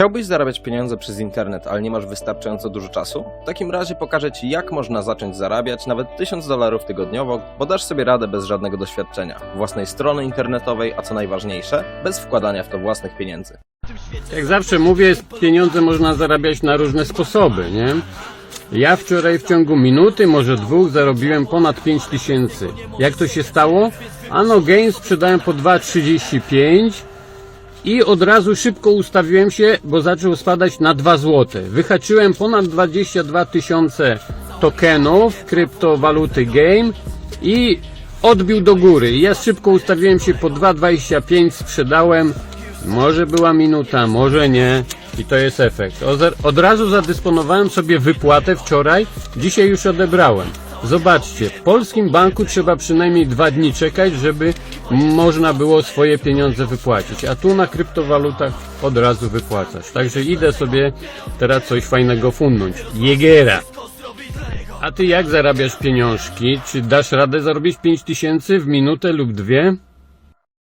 Chciałbyś zarabiać pieniądze przez internet, ale nie masz wystarczająco dużo czasu? W takim razie pokażę Ci, jak można zacząć zarabiać nawet 1000 dolarów tygodniowo, bo dasz sobie radę bez żadnego doświadczenia, własnej strony internetowej, a co najważniejsze, bez wkładania w to własnych pieniędzy. Jak zawsze mówię, pieniądze można zarabiać na różne sposoby, nie? Ja wczoraj w ciągu minuty, może dwóch, zarobiłem ponad 5 tysięcy. Jak to się stało? Ano Gain sprzedałem po 2,35 i od razu szybko ustawiłem się, bo zaczął spadać na 2 zł. Wyhaczyłem ponad 22 tysiące tokenów kryptowaluty Game i odbił do góry. Ja szybko ustawiłem się po 2,25, sprzedałem. Może była minuta, może nie. I to jest efekt. Od, razu zadysponowałem sobie wypłatę wczoraj, dzisiaj już odebrałem. Zobaczcie, w polskim banku trzeba przynajmniej dwa dni czekać, żeby można było swoje pieniądze wypłacić. A tu na kryptowalutach od razu wypłacasz. Także idę sobie teraz coś fajnego fundnąć. Jegiera. A ty jak zarabiasz pieniążki? Czy dasz radę zarobić 5 tysięcy w minutę lub dwie?